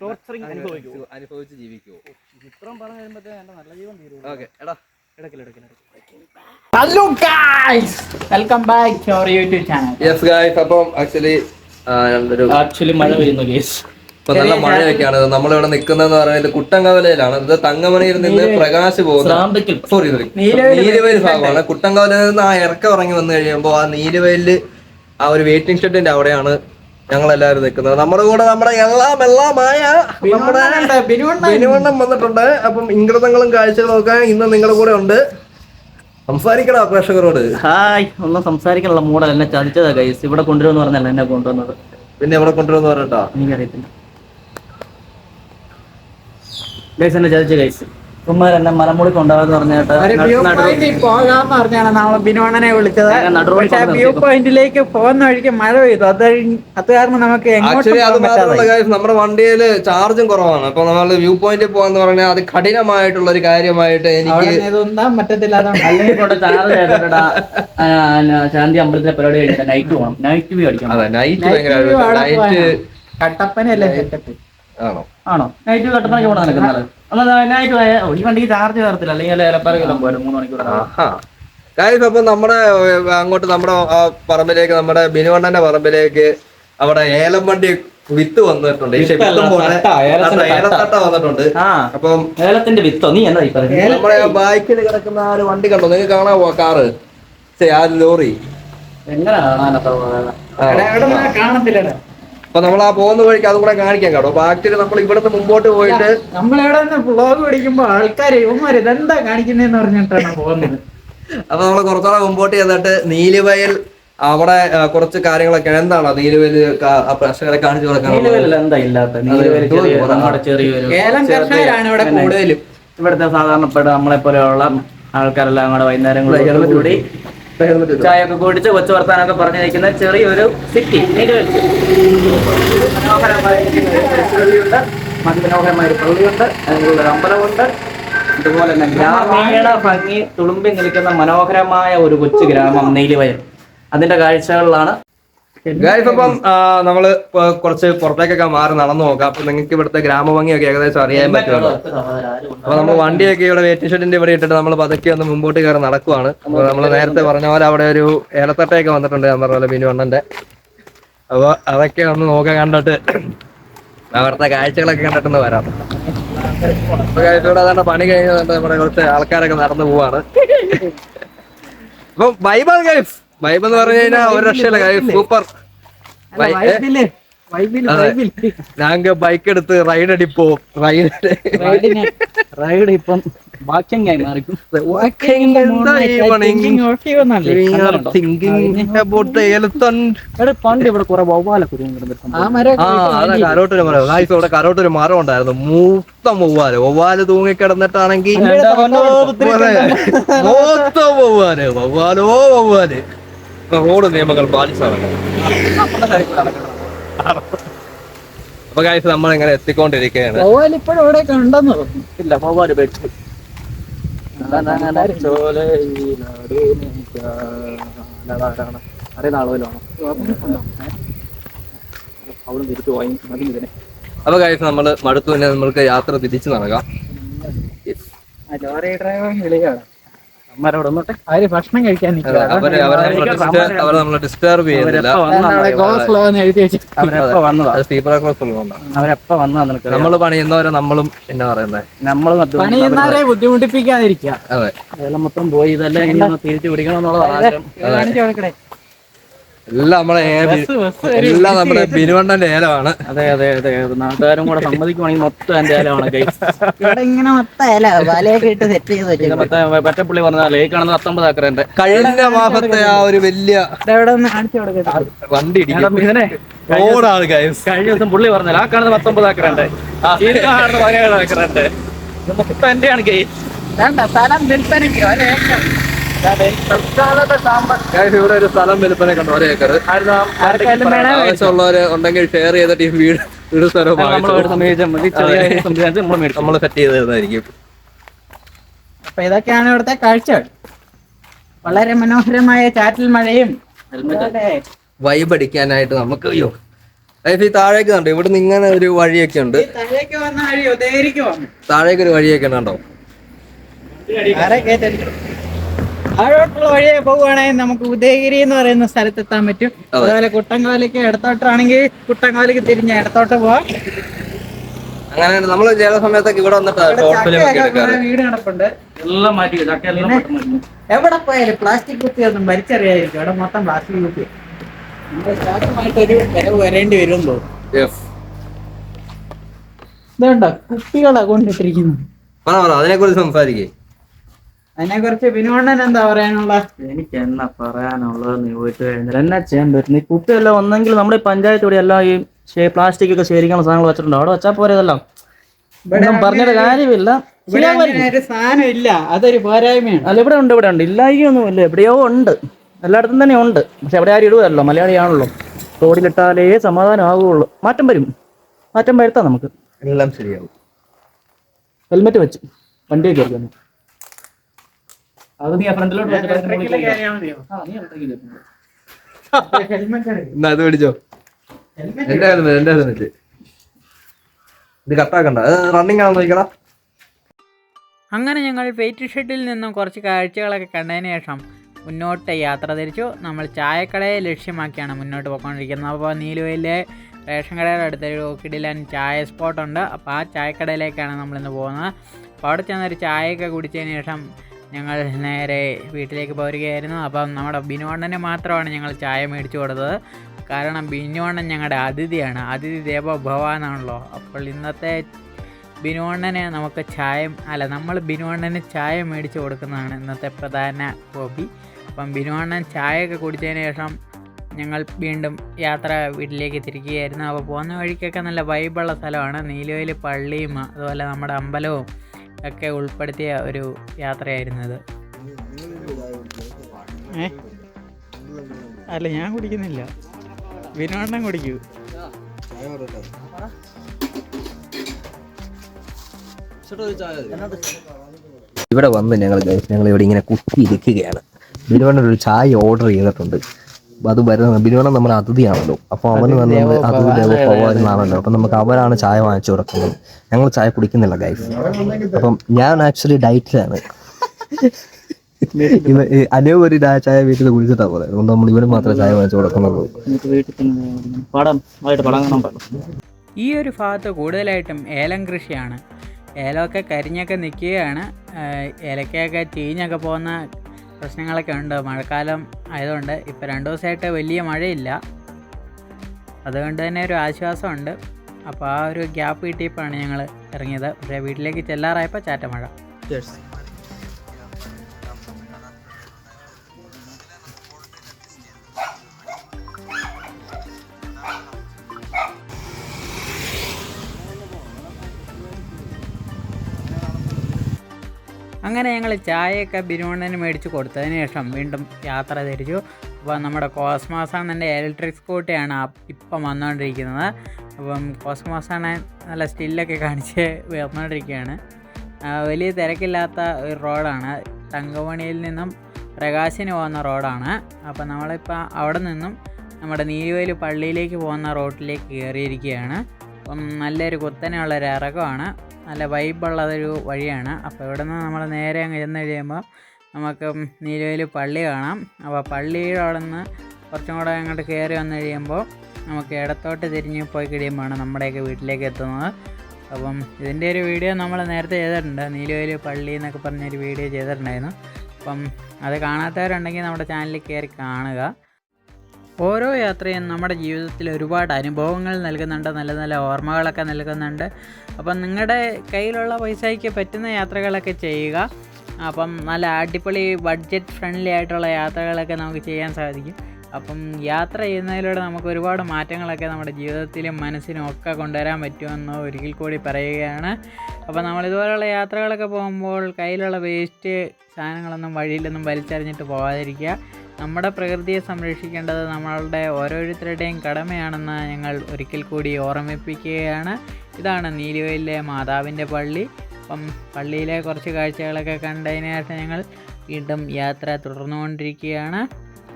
Torturing അനുഭവിക്കൂ അനുഭവിച്ച് ജീവിക്കൂ ഇത്രയും പറഞ്ഞു കഴിയുമ്പോഴത്തേ എന്റെ നല്ല ജീവൻ തീരുള്ളൂ ഓക്കെ എടാ. Hello guys welcome back to our YouTube channel yes guys അപ്പം ആക്ച്വലി ഒരു ആക്ച്വലി മഴ പെയ്യുന്നു കേസ് ഇപ്പൊ നല്ല മഴയൊക്കെയാണ്. നമ്മളിവിടെ നിൽക്കുന്നതെന്ന് പറയുന്നത് കുട്ടങ്കവലയിലാണ് ഇത് തങ്കമണിയിൽ നിന്ന് പ്രകാശ് പോകുന്ന സോറി സോറി നീലുവയൽ ഭാഗമാണ്. കുട്ടങ്കവലയിൽ നിന്ന് ആ ഇറക്കം ഇറങ്ങി വന്നു കഴിയുമ്പോൾ ആ നീലുവയലിൽ ആ ഒരു വെയിറ്റിംഗ് ഷെഡിന്റെ അവിടെയാണ് ഞങ്ങൾ എല്ലാവരും നിൽക്കുന്നത്. നമ്മുടെ കൂടെ നമ്മുടെ എല്ലാം എല്ലാമായ നമ്മുടെ ബിനുവണ്ണം വന്നിട്ടുണ്ട്. അപ്പം ഇംഗ്രതങ്ങളും കാഴ്ചകളും ഒക്കെ ഇന്ന് നിങ്ങളുടെ കൂടെ ഉണ്ട്. സംസാരിക്കണോ പ്രേക്ഷകരോട്. ഹായ്. ഒന്ന് സംസാരിക്കാനുള്ള മൂടൽ എന്നെ ചതിച്ചതാ ഗൈസ് ഇവിടെ കൊണ്ടുവരുമെന്ന് പറഞ്ഞല്ല എന്നെ കൊണ്ടുവന്നത്? പിന്നെ ഇവിടെ കൊണ്ടുവരുമെന്ന് പറയട്ടോ എനിക്കറിയത്തില്ല. ഗൈസ് എന്നെ ചതിച്ച ഗൈസ് ഉമ്മാർ എന്നെ മലമുടി കൊണ്ടുപോകാന്ന് പറഞ്ഞിട്ട് പോകാന്ന് പറഞ്ഞാണ് നമ്മൾ ബിനോണനെ വിളിച്ചത്. പക്ഷെ വ്യൂ പോയിന്റിലേക്ക് പോകുന്ന വഴിക്ക് മഴ പെയ്തു. അത് അത് കാരണം നമുക്ക് എങ്ങോട്ടും ആക്ച്വലി അത് പോകാൻ മാത്രമല്ല നമ്മുടെ വണ്ടിയിൽ ചാർജും കുറവാണ്. അപ്പൊ നമ്മൾ വ്യൂ പോയിന്റിൽ പോകാന്ന് പറഞ്ഞാൽ അത് കഠിനമായിട്ടുള്ള ഒരു കാര്യമായിട്ട് എനിക്ക് പറ്റത്തില്ല ശാന്തി അമ്പലത്തിലെ പരിപാടി കഴിഞ്ഞിട്ട് നൈറ്റ് പോകണം നൈറ്റ് വ്യൂ അടിക്കണം. അതെ നൈറ്റ് ഭയങ്കര നൈറ്റ് പോയാ. ആണോ? ആണോ? നൈറ്റ് കട്ടപ്പനയ്ക്ക് പോണ നടക്കുന്നത് അല്ല നൈറ്റ് ഈ വണ്ടിക്ക് ചാർജ് കയറത്തില്ല അല്ലെങ്കിൽ ഏലപ്പാറക്കെല്ലാം പോയാലും മൂന്ന് മണിക്കൂർ ആഹാ. കാര്യം അപ്പൊ നമ്മുടെ അങ്ങോട്ട് നമ്മുടെ ആ പറമ്പിലേക്ക് നമ്മുടെ ബിനുവണ്ണന്റെ പറമ്പിലേക്ക് അവിടെ ഏലം വണ്ടി വിത്ത് വന്നിട്ടുണ്ട്. ഏലത്തട്ട വന്നിട്ടുണ്ട്. അപ്പം ഏലത്തിന്റെ വിത്തോ? നീ എന്താ നമ്മുടെ ബൈക്കിൽ കിടക്കുന്ന ആ ഒരു വണ്ടി കണ്ടോ? നിങ്ങൾക്ക് കാണാവോ കാറ്? ആ ലോറി. എങ്ങനെ കാണാനോ ആ. അപ്പൊ നമ്മൾ ആ പോകുന്ന വഴിക്ക് അതും കൂടെ കാണിക്കാൻ കേട്ടോ. അപ്പൊ ആക്ച്വലി നമ്മൾ ഇവിടുന്ന് മുമ്പോട്ട് പോയിട്ട് നമ്മളിവിടെ നിന്ന് വ്ളോഗ് പിടിക്കുമ്പോ ആൾക്കാര് ഇവന്മാര് ഇതെന്താ കാണിക്കുന്നതെന്ന് പറഞ്ഞിട്ടാണ് പോകുന്നത്. അപ്പൊ നമ്മൾ കുറച്ചുകൂടെ മുമ്പോട്ട് ചെന്നിട്ട് നീലിവയൽ അവിടെ കുറച്ച് കാര്യങ്ങളൊക്കെ എന്താണ് നീലുവയൽ പ്രശ്നങ്ങളെ കാണിച്ചു കൊടുക്കാൻ നീലവേലി ഇവിടുത്തെ സാധാരണപ്പെട്ട നമ്മളെ പോലെയുള്ള ആൾക്കാരെല്ലാം കൂടെ വൈകുന്നേരങ്ങളിൽ കൂടി ചായ ഒക്കെ കുടിച്ച് കൊച്ചു വർത്താനൊക്കെ പറഞ്ഞു നിൽക്കുന്ന ചെറിയൊരു സിറ്റി. മനോഹരമായ ഒരു പള്ളിയുണ്ട് അതിനുള്ള ഒരു അമ്പലമുണ്ട്. അതുപോലെ തന്നെ ഗ്രാമീണ ഭംഗി തുളുമ്പി നിൽക്കുന്ന മനോഹരമായ ഒരു കൊച്ചു ഗ്രാമം നെയ്ലിവയൽ. അതിന്റെ കാഴ്ചകളിലാണ് ഗായ്സ് അപ്പം നമ്മൾ കുറച്ച് പുറത്തേക്കൊക്കെ മാറി നടന്നു നോക്കാം. അപ്പൊ നിങ്ങൾക്ക് ഇവിടുത്തെ ഗ്രാമഭംഗിയൊക്കെ ഏകദേശം അറിയാൻ പറ്റുമല്ലോ. അപ്പൊ നമ്മൾ വണ്ടിയൊക്കെ ഇവിടെ വെയിറ്റിംഗ് ഷെഡിന്റെ ഇവിടെ ഇട്ടിട്ട് നമ്മൾ പതുക്കെ ഒന്ന് മുമ്പോട്ട് കയറി നടക്കുവാണ്. അപ്പൊ നമ്മൾ നേരത്തെ പറഞ്ഞ പോലെ അവിടെ ഒരു ഏലത്തട്ടയൊക്കെ വന്നിട്ടുണ്ട് ഞാൻ പറഞ്ഞ പോലെ ബിനു അണ്ണന്റെ. അപ്പൊ അതൊക്കെ ഒന്ന് നോക്കാൻ കണ്ടിട്ട് അവിടുത്തെ കാഴ്ചകളൊക്കെ കണ്ടിട്ടൊന്ന് വരാം. ഇവിടെ അതാണ്ട് പണി കഴിഞ്ഞിട്ട് നമ്മുടെ കുറച്ച് ആൾക്കാരൊക്കെ നടന്നു പോവാണ്. അപ്പൊ ബൈബിൾ ഗൈഫ് ബൈബിൾ എന്ന് പറഞ്ഞു കഴിഞ്ഞാൽ ഒരു രക്ഷയില്ല. സൂപ്പർ ഞങ്ങ ബൈക്ക് എടുത്ത് റൈഡ് അടിപ്പോ. റൈഡ് റൈഡിന് റൈഡ് ഇപ്പം മാറിക്കും. പണ്ട് ഇവിടെ കുറെ കരോട്ടൊരു മരം. ഗായ്സ് ഇവിടെ കരോട്ടൊരു മരം ഉണ്ടായിരുന്നു. മൂത്ത വവ്വാൽ. വവ്വാൽ തൂങ്ങിക്കിടന്നിട്ടാണെങ്കിൽ മൂത്ത വവ്വാൽ. വവ്വാലോ വവ്വാൽ. റോഡ് നിയമങ്ങൾ പാലിച്ചാണ് അപ്പൊ ഗായ്സ് നമ്മൾ ഇങ്ങനെ എത്തിക്കൊണ്ടിരിക്കുകയാണ് ഇപ്പോഴും ഇവിടെ ഇല്ല അപ്പൊ ഗായ്സ് നമ്മൾ മടുത്തു തന്നെ നമ്മൾക്ക് യാത്ര തിരിച്ചു നടക്കാം. ലോറി ഡ്രൈവർ വിളിയാണ്. അമ്മരോട് അവർ ഭക്ഷണം കഴിക്കാൻ അതെ, അവരെ അവരെ നമ്മൾ അവരെ നമ്മൾ അവരെപ്പ നമ്മൾ പണിയുന്നവരെ നമ്മളും എന്നാ പറയുന്നത് നമ്മൾ പണിയുന്നവരെ ബുദ്ധിമുട്ടിപ്പിക്കാതിരിക്കുക. അതെ. മൊത്തം പോയി ഇതെല്ലാം ഇനി ഒന്ന് തിരിച്ചു പിടിക്കണം എന്നുള്ളതാണ് എല്ലാം നമ്മളെ എല്ലാം നമ്മുടെ ബിനുവണ്ണന്റെ ഏലമാണ്. അതെ അതെ അതെ. അതെ. നാട്ടുകാരും കൂടെ സമ്മതിക്കുവാണെങ്കിൽ മൊത്തം എന്റെ ഏലമാണ് ഇങ്ങനെ മൊത്തം അല്ല വലയൊക്കെ ഇട്ട് സെറ്റ് ചെയ്ത് പറ്റപ്പുള്ളി പറഞ്ഞ ഈ കാണുന്ന പത്തൊമ്പത് ഏക്കറിന്റെ കഴിഞ്ഞ മാസത്തെ ആ ഒരു വലിയ ഇവിടെ ഒന്ന് കാണിച്ചു കൊടുക്കട്ടെ. വണ്ടി ഓടാണ് കഴിഞ്ഞ ദിവസം പുള്ളി പറഞ്ഞാൽ ആ കാണുന്ന പത്തൊമ്പത് ഏക്കറുണ്ട് കാണുന്ന പതിനേഴ് ഏക്കറുണ്ട് മൊത്തം എന്റെയാണ് ഗൈസ് വേണ്ട സ്ഥലം വിൽപ്പനയ്ക്ക് ഒരേക്കർ ഇവിടെ ഒരു സ്ഥലം വിൽപ്പന കണ്ടു ഒരു ഏക്കർ ആവശ്യമുള്ളവര് ഉണ്ടെങ്കിൽ ഷെയർ ചെയ്തിട്ട് ഈ വീട് വീട് സംവിധാനത്തിൽ നമ്മൾ സെറ്റ് ചെയ്തതായിരിക്കും അപ്പൊ ഇതൊക്കെയാണ് ഇവിടുത്തെ കാഴ്ചകൾ വളരെ മനോഹരമായ ചാറ്റൽ മഴയും വൈബ് അടിക്കാനായിട്ട് നമുക്ക് അയ്യോ. ലൈഫ് ഈ താഴേക്ക് കണ്ടോ? ഇവിടുന്ന് ഇങ്ങനെ ഒരു വഴിയൊക്കെ ഉണ്ട്. താഴേക്ക് ഒരു വഴിയൊക്കെ ഉണ്ട് താഴോട്ടുള്ള വഴിയെ പോവുകയാണെങ്കിൽ നമുക്ക് ഉദയഗിരി എന്ന് പറയുന്ന സ്ഥലത്തെത്താൻ പറ്റും. അതുപോലെ കുട്ടൻകാലിക്ക് ഇടത്തോട്ടാണെങ്കിൽ കുട്ടൻകാലിക്ക് തിരിഞ്ഞ ഇടത്തോട്ട് പോവാം. അങ്ങനെ നമ്മൾ ചില സമയത്തൊക്കെ ഇവിടെ വന്നിട്ട് വീട് കിടപ്പുണ്ട്. എല്ലാം മാറ്റി. എവിടെ പോയാലും പ്ലാസ്റ്റിക് കുപ്പി ഒന്നും വലിച്ചെറിയായിരിക്കും അവിടെ മൊത്തം പ്ലാസ്റ്റിക് വിലവ് വരേണ്ടി വരും. ഇതുണ്ടോ? കുപ്പികളാ കൊണ്ടിട്ടിരിക്കുന്നത്. പറ പറ അതിനെ കുറിച്ച് സംസാരിക്കേ. അതിനെ കുറിച്ച് വിനോദൻ എന്താ പറയാനുള്ള? എനിക്ക് എന്നാ പറയാനുള്ളത്? നീ പോയിട്ട് കഴിഞ്ഞാൽ എന്നാ ചെയ്യാൻ പറ്റും ഈ കുപ്പിയെല്ലാം ഒന്നെങ്കിൽ നമ്മുടെ ഈ പഞ്ചായത്ത് കൂടി എല്ലാം ഈ പ്ലാസ്റ്റിക് ഒക്കെ ശേഖരിക്കാനുള്ള സാധനങ്ങൾ വെച്ചിട്ടുണ്ട്. അവിടെ വെച്ചാൽ പോരതെല്ലാം ഒന്നും പറഞ്ഞിട്ട് കാര്യമില്ല. സാധനം ഇല്ല. അതൊരു പോരായ്മയാണ്. അല്ല ഇവിടെ ഉണ്ട് ഇവിടെ ഉണ്ട്. ഇല്ലായ്മയൊന്നും ഇല്ല എവിടെയോ ഉണ്ട്. എല്ലായിടത്തും തന്നെ ഉണ്ട്. പക്ഷെ അവിടെ ആരും ഇടുവല്ലോ മലയാളിയാണല്ലോ. റോഡിലിട്ടാലേ സമാധാനം ആകുള്ളൂ മാറ്റം വരും. മാറ്റം വരുത്താം നമുക്ക്. എല്ലാം ശരിയാവും. ഹെൽമെറ്റ് വെച്ച്. വണ്ടിയൊക്കെ ഇറക്കുന്നു അത് നീ ഫ്രണ്ടിലോട്ട്. എന്നാ അത് പിടിച്ചോ എന്റെ ഹെൽമെറ്റ് എന്റെ ഹെൽമെറ്റ് ഇത് കട്ടാക്കണ്ട അത് റണ്ണിങ് ആണെന്ന് നോക്കടാ അങ്ങനെ ഞങ്ങൾ വെയിറ്റ് ഷെഡിൽ നിന്നും കുറച്ച് കാഴ്ചകളൊക്കെ കണ്ടതിന് ശേഷം മുന്നോട്ട് യാത്ര തിരിച്ചു. നമ്മൾ ചായക്കടയെ ലക്ഷ്യമാക്കിയാണ് മുന്നോട്ട് പോയിക്കൊണ്ടിരിക്കുന്നത്. അപ്പോൾ നീലുവയിലെ റേഷൻ കടയുടെ അടുത്തൊരു കിടിലൻ ചായ സ്പോട്ടുണ്ട് അപ്പോൾ ആ ചായക്കടയിലേക്കാണ് നമ്മളിന്ന് പോകുന്നത്. അപ്പോൾ അവിടെ ചെന്നൊരു ചായയൊക്കെ കുടിച്ചതിന് ശേഷം ഞങ്ങൾ നേരെ വീട്ടിലേക്ക് പോരുകയായിരുന്നു. അപ്പം നമ്മുടെ ബിനുവണ്ണന് മാത്രമാണ് ഞങ്ങൾ ചായ മേടിച്ചു കൊടുത്തത്. കാരണം ബിനുവണ്ണൻ ഞങ്ങളുടെ അതിഥിയാണ്. അതിഥി ദേവോ ഭവാനാണല്ലോ. അപ്പോൾ ഇന്നത്തെ ബിനുവണ്ണന് നമുക്ക് ചായ അല്ല നമ്മൾ ബിനുവണ്ണന് ചായ മേടിച്ചു കൊടുക്കുന്നതാണ് ഇന്നത്തെ പ്രധാന ഹോബി. അപ്പം ബിനുവണ്ണൻ ചായയൊക്കെ കുടിച്ചതിന് ശേഷം ഞങ്ങൾ വീണ്ടും യാത്ര വീട്ടിലേക്ക് തിരിക്കുകയായിരുന്നു. അപ്പോൾ പോകുന്ന വഴിക്കൊക്കെ നല്ല വൈബുള്ള സ്ഥലമാണ്. നീലുവേലി പള്ളിയും അതുപോലെ നമ്മുടെ അമ്പലവും ഒക്കെ ഉൾപ്പെടുത്തിയ ഒരു യാത്രയായിരുന്നു അത്. ഏ? അല്ല ഞാൻ കുടിക്കുന്നില്ല. വിനോദം കുടിക്കൂ. ഇവിടെ വന്ന് ഞങ്ങൾ ഞങ്ങൾ ഇവിടെ ഇങ്ങനെ കുത്തിയിരിക്കുകയാണ്. ഇരിക്കുകയാണ് ബിനുവണ്ണൻ ഒരു ചായ ഓർഡർ ചെയ്തിട്ടുണ്ട്. അത് വരുന്ന ബിനുവണ്ണൻ നമ്മുടെ അതിഥിയാണല്ലോ. അപ്പോൾ അവന് വന്ന് അതിഥി ദേവ ഭവാനാണല്ലോ അപ്പൊ നമുക്ക് അവരാണ് ചായ വാങ്ങിച്ചു കൊടുക്കുന്നത്. ഞങ്ങൾ ചായ കുടിക്കുന്നില്ല ഗൈസ് അപ്പം ഞാൻ ആക്ച്വലി ഡയറ്റിലാണ് അനേ ഒരു ചായ വീട്ടിൽ കുടിച്ചിട്ടാ പോലെ അതുകൊണ്ട് നമ്മൾ ഇവന് മാത്രമേ ചായ വാങ്ങിച്ചു കൊടുക്കുന്നുള്ളൂ. ഈ ഒരു ഭാഗത്ത് കൂടുതലായിട്ടും ഏലം കൃഷിയാണ്. ഏലമൊക്കെ കരിഞ്ഞൊക്കെ നിൽക്കുകയാണ്. ഏലക്കയൊക്കെ ചീഞ്ഞൊക്കെ പോകുന്ന പ്രശ്നങ്ങളൊക്കെ ഉണ്ട്. മഴക്കാലം ആയതുകൊണ്ട് ഇപ്പോൾ രണ്ട് ദിവസമായിട്ട് വലിയ മഴയില്ല. അതുകൊണ്ട് തന്നെ ഒരു ആശ്വാസമുണ്ട്. അപ്പോൾ ആ ഒരു ഗ്യാപ്പ് കിട്ടിയപ്പോഴാണ് ഞങ്ങൾ ഇറങ്ങിയത്. പക്ഷേ വീട്ടിലേക്ക് ചെല്ലാറായപ്പോൾ ചാറ്റ അങ്ങനെ ഞങ്ങൾ ചായയൊക്കെ ബിരുവണ്ണന് മേടിച്ച് കൊടുത്തതിന് ശേഷം വീണ്ടും യാത്ര തിരിച്ചു. അപ്പോൾ നമ്മുടെ കോസ്മാസാണ് എന്റെ ഇലക്ട്രിക് സ്കൂട്ടിയാണ് ഇപ്പം വന്നുകൊണ്ടിരിക്കുന്നത് അപ്പം ആണ് നല്ല സ്റ്റില്ലൊക്കെ കാണിച്ച് വന്നുകൊണ്ടിരിക്കുകയാണ് വലിയ തിരക്കില്ലാത്ത ഒരു റോഡാണ്. തങ്കമണിയിൽ നിന്നും പ്രകാശിന് പോകുന്ന റോഡാണ്. അപ്പോൾ നമ്മളിപ്പോൾ അവിടെ നിന്നും നമ്മുടെ നീരുവേലി പള്ളിയിലേക്ക് പോകുന്ന റോഡിലേക്ക് കയറിയിരിക്കുകയാണ്. അപ്പം നല്ലൊരു കുത്തനെയുള്ള ഒരു ഇറക്കമാണ്. നല്ല വൈബുള്ളതൊരു വഴിയാണ്. അപ്പോൾ ഇവിടെ നിന്ന് നമ്മൾ നേരെ അങ്ങ് ചെന്ന് കഴിയുമ്പോൾ നമുക്ക് നീലുവയിൽ പള്ളി കാണാം. അപ്പോൾ പള്ളിയുടെ അവിടെ നിന്ന് കുറച്ചും കൂടെ അങ്ങോട്ട് കയറി വന്നു കഴിയുമ്പോൾ നമുക്ക് ഇടത്തോട്ട് തിരിഞ്ഞ് പോയി കഴിയുമ്പോഴാണ് നമ്മുടെയൊക്കെ വീട്ടിലേക്ക് എത്തുന്നത്. അപ്പം ഇതിന്റെ ഒരു വീഡിയോ നമ്മൾ നേരത്തെ ചെയ്തിട്ടുണ്ട്. നീലുവയിൽ പള്ളി എന്നൊക്കെ പറഞ്ഞൊരു വീഡിയോ ചെയ്തിട്ടുണ്ടായിരുന്നു. അപ്പം അത് കാണാത്തവരുണ്ടെങ്കിൽ നമ്മുടെ ചാനലിൽ കയറി കാണുക. ഓരോ യാത്രയും നമ്മുടെ ജീവിതത്തിൽ ഒരുപാട് അനുഭവങ്ങൾ നൽകുന്നുണ്ട് നല്ല നല്ല ഓർമ്മകളൊക്കെ നൽകുന്നുണ്ട്. അപ്പം നിങ്ങളുടെ കയ്യിലുള്ള പൈസയ്ക്ക് പറ്റുന്ന യാത്രകളൊക്കെ ചെയ്യുക. അപ്പം നല്ല അടിപൊളി ബഡ്ജറ്റ് ഫ്രണ്ട്ലി ആയിട്ടുള്ള യാത്രകളൊക്കെ നമുക്ക് ചെയ്യാൻ സാധിക്കും. അപ്പം യാത്ര ചെയ്യുന്നതിലൂടെ നമുക്ക് ഒരുപാട് മാറ്റങ്ങളൊക്കെ നമ്മുടെ ജീവിതത്തിലും മനസ്സിനും ഒക്കെ കൊണ്ടുവരാൻ പറ്റുമെന്ന് ഒരിക്കൽ കൂടി പറയുകയാണ്. അപ്പോൾ നമ്മൾ ഇതുപോലെയുള്ള യാത്രകളൊക്കെ പോകുമ്പോൾ കയ്യിലുള്ള വേസ്റ്റ് സാധനങ്ങളൊന്നും വഴിയിലൊന്നും വലിച്ചെറിഞ്ഞിട്ട് പോകാതിരിക്കുക. നമ്മുടെ പ്രകൃതിയെ സംരക്ഷിക്കേണ്ടത് നമ്മളുടെ ഓരോരുത്തരുടെയും കടമയാണെന്ന് ഞങ്ങൾ ഒരിക്കൽ കൂടി ഓർമ്മിപ്പിക്കുകയാണ്. ഇതാണ് നീലുവയിലെ മാതാവിന്റെ പള്ളി. അപ്പം പള്ളിയിലെ കുറച്ച് കാഴ്ചകളൊക്കെ കണ്ടതിന് ശേഷം ഞങ്ങൾ വീണ്ടും യാത്ര തുടർന്നുകൊണ്ടിരിക്കുകയാണ്.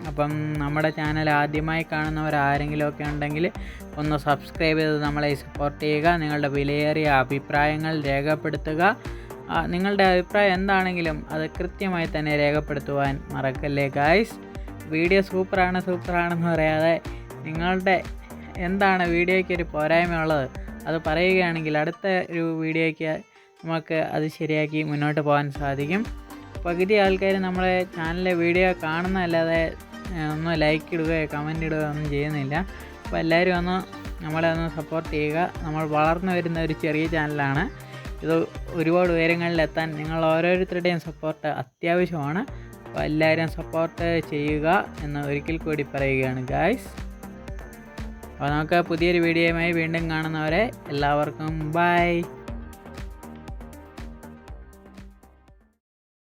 അപ്പം നമ്മുടെ ചാനൽ ആദ്യമായി കാണുന്നവർ ആരെങ്കിലും ഒക്കെ ഉണ്ടെങ്കിൽ ഒന്ന് സബ്സ്ക്രൈബ് ചെയ്ത് നമ്മളെ സപ്പോർട്ട് ചെയ്യുക. നിങ്ങളുടെ വിലയേറിയ അഭിപ്രായങ്ങൾ രേഖപ്പെടുത്തുക. നിങ്ങളുടെ അഭിപ്രായം എന്താണെങ്കിലും അത് കൃത്യമായി തന്നെ രേഖപ്പെടുത്തുവാൻ മറക്കല്ലേ ഗായ്സ് വീഡിയോ സൂപ്പറാണ് സൂപ്പറാണെന്ന് പറയാതെ നിങ്ങളുടെ എന്താണ് വീഡിയോയ്ക്ക് ഒരു പോരായ്മ ഉള്ളത് അത് പറയുകയാണെങ്കിൽ അടുത്ത ഒരു വീഡിയോയ്ക്ക് നമുക്ക് അത് ശരിയാക്കി മുന്നോട്ട് പോകാൻ സാധിക്കും. പകുതി ആൾക്കാർ നമ്മളെ ചാനലിലെ വീഡിയോ കാണുന്നതല്ലാതെ ഒന്നും ലൈക്ക് ഇടുകയോ കമന്റ് ഇടുകയോ ഒന്നും ചെയ്യുന്നില്ല. അപ്പോൾ എല്ലാവരും ഒന്ന് നമ്മളെ ഒന്ന് സപ്പോർട്ട് ചെയ്യുക. നമ്മൾ വളർന്നു വരുന്ന ഒരു ചെറിയ ചാനലാണ്. ഇത് ഒരുപാട് ഉയരങ്ങളിലെത്താൻ നിങ്ങൾ ഓരോരുത്തരുടെയും സപ്പോർട്ട് അത്യാവശ്യമാണ്. അപ്പോൾ എല്ലാവരും സപ്പോർട്ട് ചെയ്യുക എന്ന് ഒരിക്കൽ കൂടി പറയുകയാണ് ഗായ്സ് അപ്പോൾ നമുക്ക് പുതിയൊരു വീഡിയോയുമായി വീണ്ടും കാണുന്നവരെ എല്ലാവർക്കും ബൈ